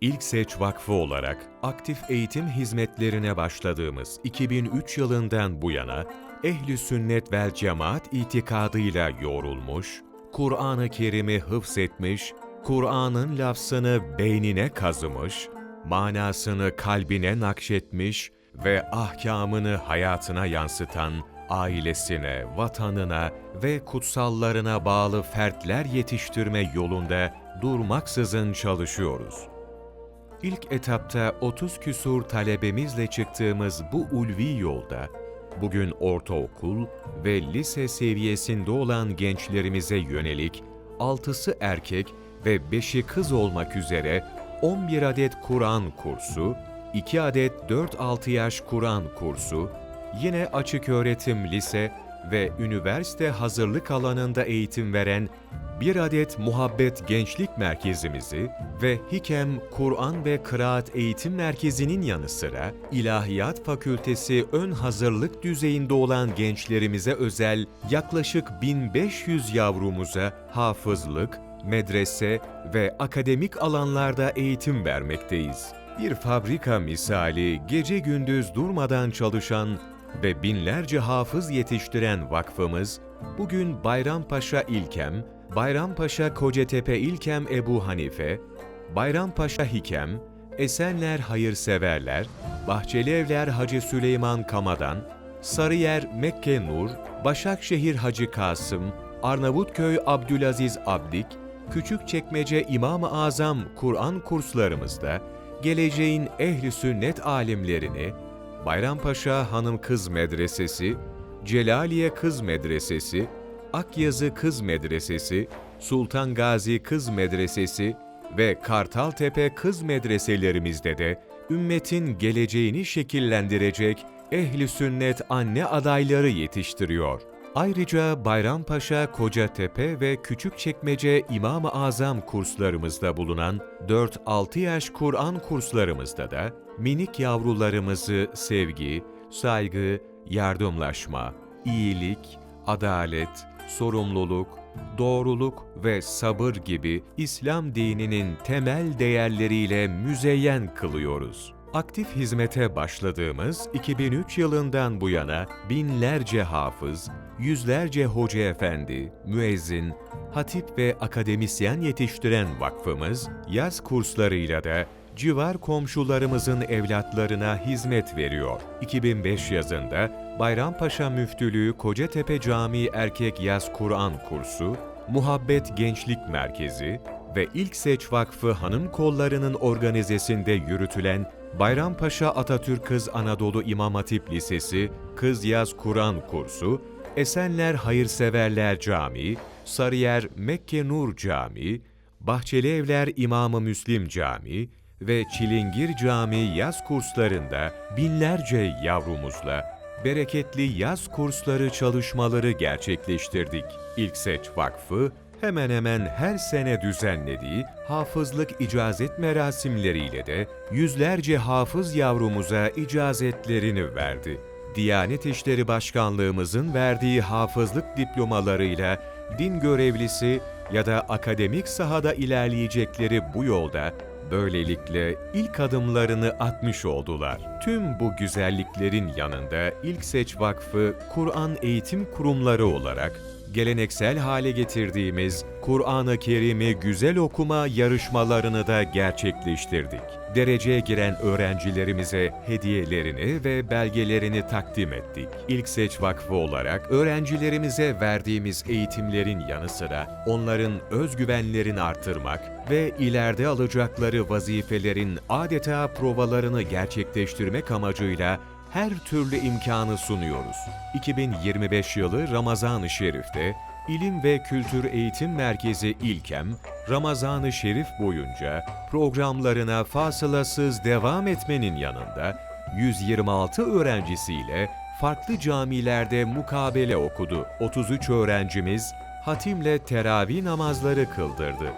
İlk Seç Vakfı olarak aktif eğitim hizmetlerine başladığımız 2003 yılından bu yana ehli sünnet vel cemaat itikadıyla yoğrulmuş, Kur'an-ı Kerim'i hıfzetmiş, Kur'an'ın lafzını beynine kazımış, manasını kalbine nakşetmiş ve ahkamını hayatına yansıtan ailesine, vatanına ve kutsallarına bağlı fertler yetiştirme yolunda durmaksızın çalışıyoruz. İlk etapta 30 küsur talebemizle çıktığımız bu ulvi yolda, bugün ortaokul ve lise seviyesinde olan gençlerimize yönelik 6'sı erkek ve 5'i kız olmak üzere 11 adet Kur'an kursu, 2 adet 4-6 yaş Kur'an kursu, yine açık öğretim lise ve üniversite hazırlık alanında eğitim veren bir adet Muhabbet Gençlik Merkezimizi ve Hikem Kur'an ve Kıraat Eğitim Merkezi'nin yanı sıra İlahiyat Fakültesi ön hazırlık düzeyinde olan gençlerimize özel yaklaşık 1500 yavrumuza hafızlık, medrese ve akademik alanlarda eğitim vermekteyiz. Bir fabrika misali gece gündüz durmadan çalışan ve binlerce hafız yetiştiren vakfımız, bugün Bayrampaşa İlkem, Bayrampaşa Kocatepe İlkem Ebu Hanife, Bayrampaşa Hikem, Esenler Hayırseverler, Bahçelievler Hacı Süleyman Kamadan, Sarıyer Mekke Nur, Başakşehir Hacı Kasım, Arnavutköy Abdülaziz Abdik, Küçükçekmece İmam-ı Azam Kur'an kurslarımızda geleceğin ehli sünnet alimlerini Bayrampaşa Hanım Kız Medresesi, Celaliye Kız Medresesi, Akyazı Kız Medresesi, Sultan Gazi Kız Medresesi ve Kartaltepe Kız Medreselerimizde de ümmetin geleceğini şekillendirecek ehli sünnet anne adayları yetiştiriyor. Ayrıca Bayrampaşa, Kocatepe ve Küçükçekmece İmam-ı Azam kurslarımızda bulunan 4-6 yaş Kur'an kurslarımızda da minik yavrularımızı sevgi, saygı, yardımlaşma, iyilik, adalet, sorumluluk, doğruluk ve sabır gibi İslam dininin temel değerleriyle müzeyyen kılıyoruz. Aktif hizmete başladığımız 2003 yılından bu yana binlerce hafız, yüzlerce hoca efendi, müezzin, hatip ve akademisyen yetiştiren vakfımız, yaz kurslarıyla da civar komşularımızın evlatlarına hizmet veriyor. 2005 yazında Bayrampaşa Müftülüğü Kocatepe Camii Erkek Yaz Kur'an Kursu, Muhabbet Gençlik Merkezi ve İlk Seç Vakfı Hanım Kolları'nın organizesinde yürütülen Bayrampaşa Atatürk Kız Anadolu İmam Hatip Lisesi Kız Yaz Kur'an Kursu, Esenler Hayırseverler Camii, Sarıyer Mekke Nur Camii, Bahçeli Evler İmamı Müslim Camii ve Çilingir Camii yaz kurslarında binlerce yavrumuzla bereketli yaz kursları çalışmaları gerçekleştirdik. İlk Seç Vakfı hemen hemen her sene düzenlediği hafızlık icazet merasimleriyle de yüzlerce hafız yavrumuza icazetlerini verdi. Diyanet İşleri Başkanlığımızın verdiği hafızlık diplomalarıyla din görevlisi ya da akademik sahada ilerleyecekleri bu yolda böylelikle ilk adımlarını atmış oldular. Tüm bu güzelliklerin yanında İlk Seç Vakfı Kur'an Eğitim Kurumları olarak geleneksel hale getirdiğimiz Kur'an-ı Kerim'i güzel okuma yarışmalarını da gerçekleştirdik. Dereceye giren öğrencilerimize hediyelerini ve belgelerini takdim ettik. İlk Seç Vakfı olarak öğrencilerimize verdiğimiz eğitimlerin yanı sıra onların özgüvenlerini artırmak ve ileride alacakları vazifelerin adeta provalarını gerçekleştirmek amacıyla her türlü imkanı sunuyoruz. 2025 yılı Ramazan-ı Şerif'te İlim ve Kültür Eğitim Merkezi İlkem, Ramazan-ı Şerif boyunca programlarına fasılasız devam etmenin yanında 126 öğrencisiyle farklı camilerde mukabele okudu. 33 öğrencimiz hatimle teravih namazları kıldırdı.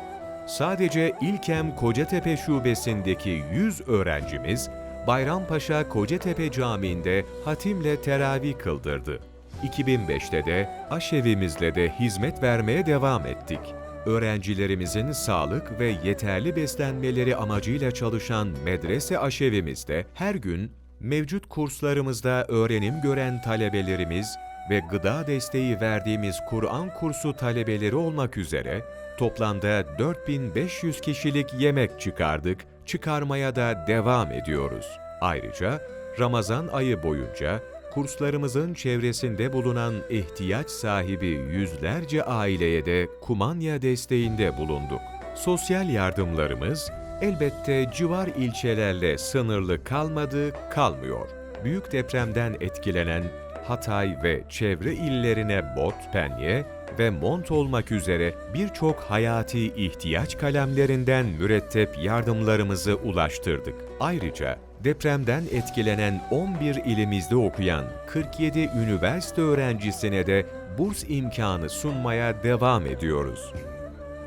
Sadece İlkem Kocatepe Şubesi'ndeki 100 öğrencimiz Bayrampaşa Kocatepe Camii'nde hatimle teravih kıldırdı. 2005'te de aşevimizle de hizmet vermeye devam ettik. Öğrencilerimizin sağlık ve yeterli beslenmeleri amacıyla çalışan medrese aşevimizde her gün mevcut kurslarımızda öğrenim gören talebelerimiz ve gıda desteği verdiğimiz Kur'an kursu talebeleri olmak üzere toplamda 4500 kişilik yemek çıkardık, çıkarmaya da devam ediyoruz. Ayrıca Ramazan ayı boyunca kurslarımızın çevresinde bulunan ihtiyaç sahibi yüzlerce aileye de kumanya desteğinde bulunduk. Sosyal yardımlarımız elbette civar ilçelerle sınırlı kalmadı, kalmıyor. Büyük depremden etkilenen Hatay ve çevre illerine bot, penye ve mont olmak üzere birçok hayati ihtiyaç kalemlerinden mürettep yardımlarımızı ulaştırdık. Ayrıca depremden etkilenen 11 ilimizde okuyan 47 üniversite öğrencisine de burs imkanı sunmaya devam ediyoruz.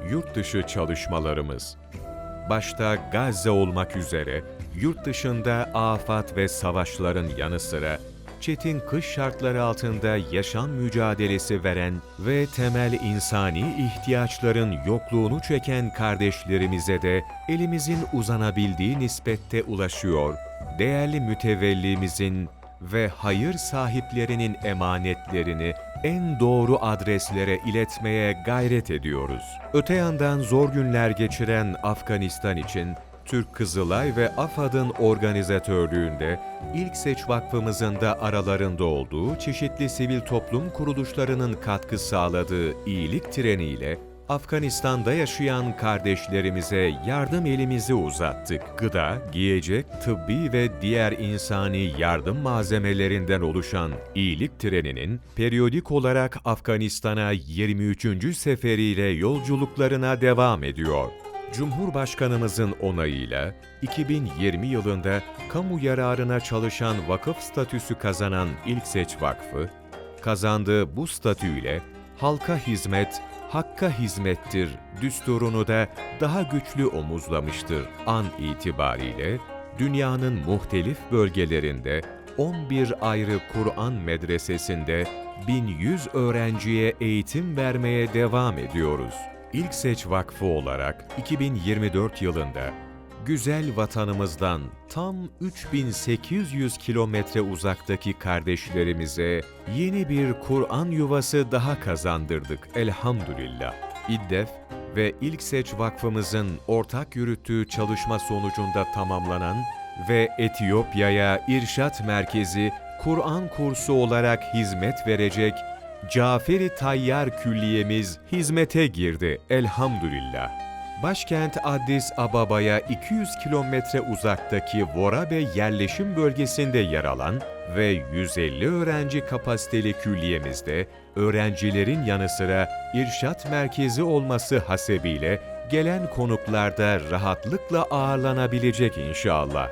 Yurt dışı çalışmalarımız başta Gazze olmak üzere yurt dışında afat ve savaşların yanı sıra çetin kış şartları altında yaşam mücadelesi veren ve temel insani ihtiyaçların yokluğunu çeken kardeşlerimize de elimizin uzanabildiği nispette ulaşıyor, değerli mütevellimizin ve hayır sahiplerinin emanetlerini en doğru adreslere iletmeye gayret ediyoruz. Öte yandan zor günler geçiren Afganistan için Türk Kızılay ve AFAD'ın organizatörlüğünde İlk Seç Vakfımızın da aralarında olduğu çeşitli sivil toplum kuruluşlarının katkı sağladığı iyilik treniyle Afganistan'da yaşayan kardeşlerimize yardım elimizi uzattık. Gıda, giyecek, tıbbi ve diğer insani yardım malzemelerinden oluşan iyilik treninin periyodik olarak Afganistan'a 23. seferiyle yolculuklarına devam ediyor. Cumhurbaşkanımızın onayıyla 2020 yılında kamu yararına çalışan vakıf statüsü kazanan İlk Seç Vakfı, kazandığı bu statüyle halka hizmet, hakka hizmettir düsturunu da daha güçlü omuzlamıştır. An itibariyle dünyanın muhtelif bölgelerinde 11 ayrı Kur'an medresesinde 1100 öğrenciye eğitim vermeye devam ediyoruz. İlk Seç Vakfı olarak 2024 yılında güzel vatanımızdan tam 3800 kilometre uzaktaki kardeşlerimize yeni bir Kur'an yuvası daha kazandırdık elhamdülillah. İddef ve İlk Seç Vakfımızın ortak yürüttüğü çalışma sonucunda tamamlanan ve Etiyopya'ya İrşat Merkezi Kur'an kursu olarak hizmet verecek Caferi Tayyar Külliyemiz hizmete girdi elhamdülillah. Başkent Addis Ababa'ya 200 kilometre uzaktaki Vorabe yerleşim bölgesinde yer alan ve 150 öğrenci kapasiteli külliyemizde öğrencilerin yanı sıra irşat merkezi olması hasebiyle gelen konuklarda rahatlıkla ağırlanabilecek inşallah.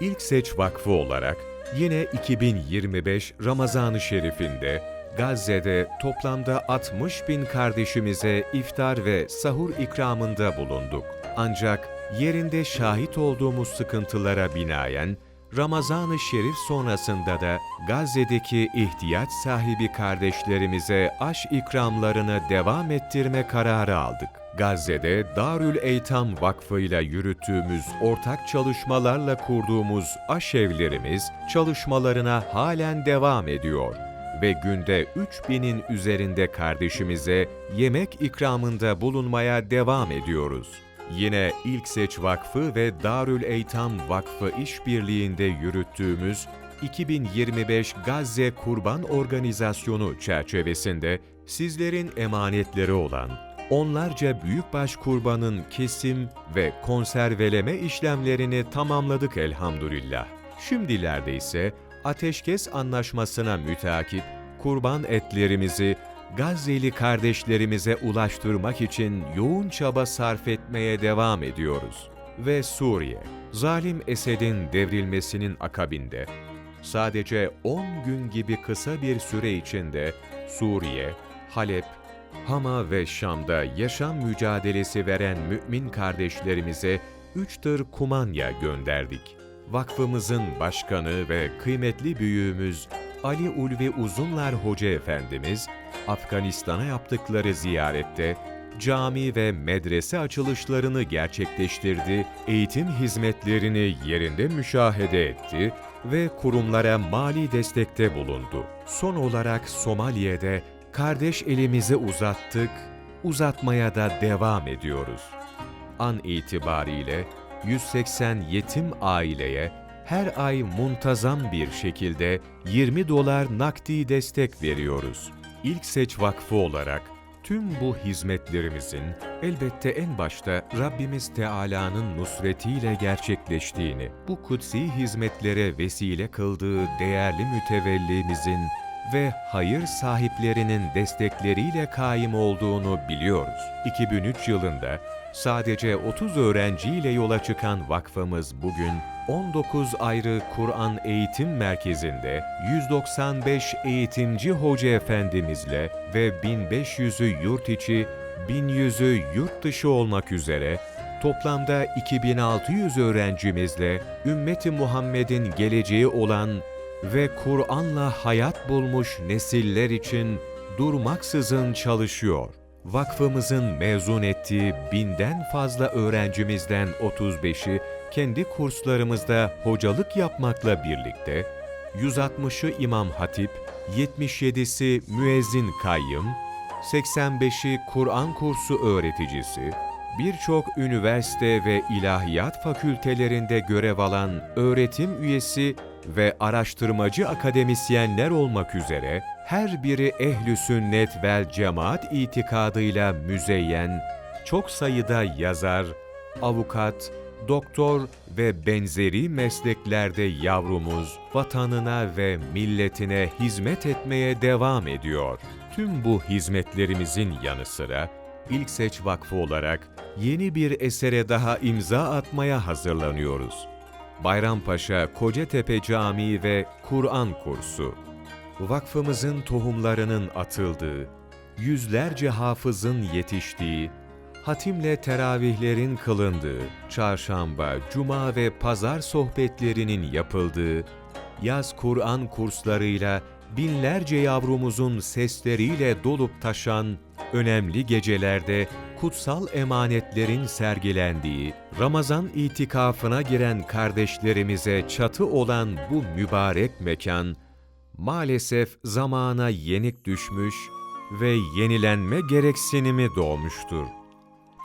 İlk Seç Vakfı olarak yine 2025 Ramazan-ı Şerif'inde Gazze'de toplamda 60 bin kardeşimize iftar ve sahur ikramında bulunduk. Ancak yerinde şahit olduğumuz sıkıntılara binaen Ramazan-ı Şerif sonrasında da Gazze'deki ihtiyaç sahibi kardeşlerimize aş ikramlarını devam ettirme kararı aldık. Gazze'de Darül Eytam Vakfı ile yürüttüğümüz ortak çalışmalarla kurduğumuz aşevlerimiz çalışmalarına halen devam ediyor ve günde 3000'in üzerinde kardeşimize yemek ikramında bulunmaya devam ediyoruz. Yine İlk Seç Vakfı ve Darül Eytam Vakfı işbirliğinde yürüttüğümüz 2025 Gazze Kurban Organizasyonu çerçevesinde sizlerin emanetleri olan onlarca büyükbaş kurbanın kesim ve konserveleme işlemlerini tamamladık elhamdülillah. Şimdilerde ise ateşkes anlaşmasına müteakip kurban etlerimizi Gazze'li kardeşlerimize ulaştırmak için yoğun çaba sarf etmeye devam ediyoruz. Ve Suriye, zalim Esed'in devrilmesinin akabinde sadece 10 gün gibi kısa bir süre içinde Suriye, Halep, Hama ve Şam'da yaşam mücadelesi veren mümin kardeşlerimize 3 tır kumanya gönderdik. Vakfımızın başkanı ve kıymetli büyüğümüz Ali Ulvi Uzunlar Hoca Efendimiz, Afganistan'a yaptıkları ziyarette cami ve medrese açılışlarını gerçekleştirdi, eğitim hizmetlerini yerinde müşahede etti ve kurumlara mali destekte bulundu. Son olarak Somali'de kardeş elimizi uzattık, uzatmaya da devam ediyoruz. An itibariyle 180 yetim aileye her ay muntazam bir şekilde 20 dolar nakdi destek veriyoruz. İlk Seç Vakfı olarak tüm bu hizmetlerimizin elbette en başta Rabbimiz Teala'nın nusretiyle gerçekleştiğini, bu kutsi hizmetlere vesile kıldığı değerli mütevellimizin ve hayır sahiplerinin destekleriyle kaim olduğunu biliyoruz. 2003 yılında sadece 30 öğrenciyle yola çıkan vakfımız bugün 19 ayrı Kur'an eğitim merkezinde 195 eğitimci hoca efendimizle ve 1500'ü yurt içi, 1100'ü yurt dışı olmak üzere toplamda 2600 öğrencimizle ümmeti Muhammed'in geleceği olan ve Kur'an'la hayat bulmuş nesiller için durmaksızın çalışıyor. Vakfımızın mezun ettiği binden fazla öğrencimizden 35'i kendi kurslarımızda hocalık yapmakla birlikte 160'ı İmam Hatip, 77'si müezzin kayyım, 85'i Kur'an kursu öğreticisi, birçok üniversite ve ilahiyat fakültelerinde görev alan öğretim üyesi ve araştırmacı akademisyenler olmak üzere her biri ehli sünnet vel cemaat itikadıyla müzeyyen, çok sayıda yazar, avukat, doktor ve benzeri mesleklerde yavrumuz vatanına ve milletine hizmet etmeye devam ediyor. Tüm bu hizmetlerimizin yanı sıra İlk Seç Vakfı olarak yeni bir esere daha imza atmaya hazırlanıyoruz. Bayrampaşa Kocatepe Camii ve Kur'an kursu. Vakfımızın tohumlarının atıldığı, yüzlerce hafızın yetiştiği, hatimle teravihlerin kılındığı, çarşamba, cuma ve pazar sohbetlerinin yapıldığı, yaz Kur'an kurslarıyla binlerce yavrumuzun sesleriyle dolup taşan önemli gecelerde kutsal emanetlerin sergilendiği, Ramazan itikafına giren kardeşlerimize çatı olan bu mübarek mekan, maalesef zamana yenik düşmüş ve yenilenme gereksinimi doğmuştur.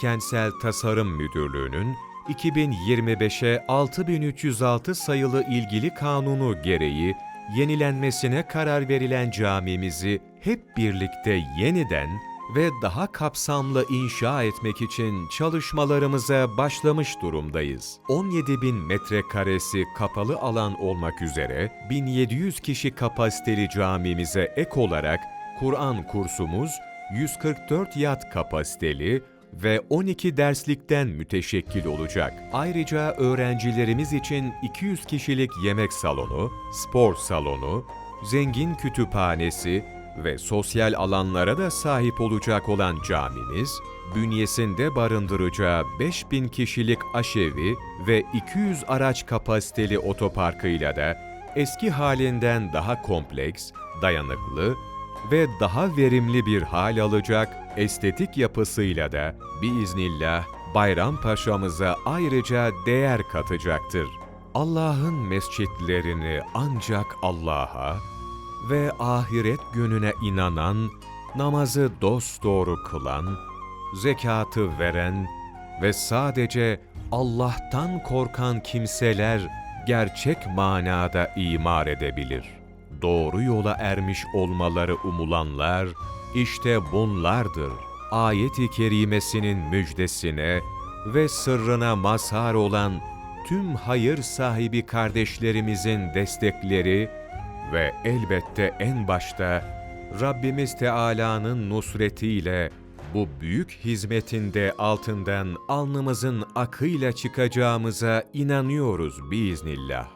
Kentsel Tasarım Müdürlüğü'nün 2025'e 6306 sayılı ilgili kanunu gereği yenilenmesine karar verilen camimizi hep birlikte yeniden ve daha kapsamlı inşa etmek için çalışmalarımıza başlamış durumdayız. 17 bin metrekaresi kapalı alan olmak üzere 1700 kişi kapasiteli camimize ek olarak Kur'an kursumuz 144 yat kapasiteli ve 12 derslikten müteşekkil olacak. Ayrıca öğrencilerimiz için 200 kişilik yemek salonu, spor salonu, zengin kütüphanesi ve sosyal alanlara da sahip olacak olan camimiz, bünyesinde barındıracağı 5000 kişilik aşevi ve 200 araç kapasiteli otoparkıyla da eski halinden daha kompleks, dayanıklı ve daha verimli bir hal alacak estetik yapısıyla da biiznillah Bayrampaşa'mıza ayrıca değer katacaktır. Allah'ın mescitlerini ancak Allah'a ve ahiret gününe inanan, namazı dosdoğru kılan, zekatı veren ve sadece Allah'tan korkan kimseler gerçek manada imar edebilir. Doğru yola ermiş olmaları umulanlar, işte bunlardır. Ayet-i kerimesinin müjdesine ve sırrına mazhar olan tüm hayır sahibi kardeşlerimizin destekleri ve elbette en başta Rabbimiz Teala'nın nusretiyle bu büyük hizmetinde altından alnımızın akıyla çıkacağımıza inanıyoruz biiznillah.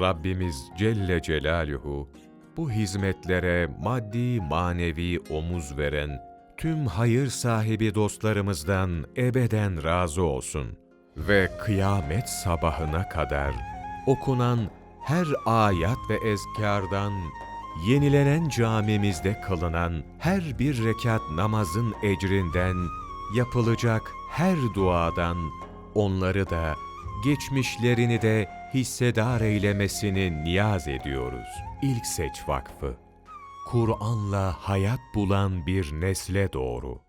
Rabbimiz Celle Celaluhu bu hizmetlere maddi manevi omuz veren tüm hayır sahibi dostlarımızdan ebeden razı olsun ve kıyamet sabahına kadar okunan her ayat ve ezkardan yenilenen camimizde kılınan her bir rekat namazın ecrinden, yapılacak her duadan, onları da, geçmişlerini de hissedar eylemesini niyaz ediyoruz. İlk Seç Vakfı, Kur'an'la hayat bulan bir nesle doğru.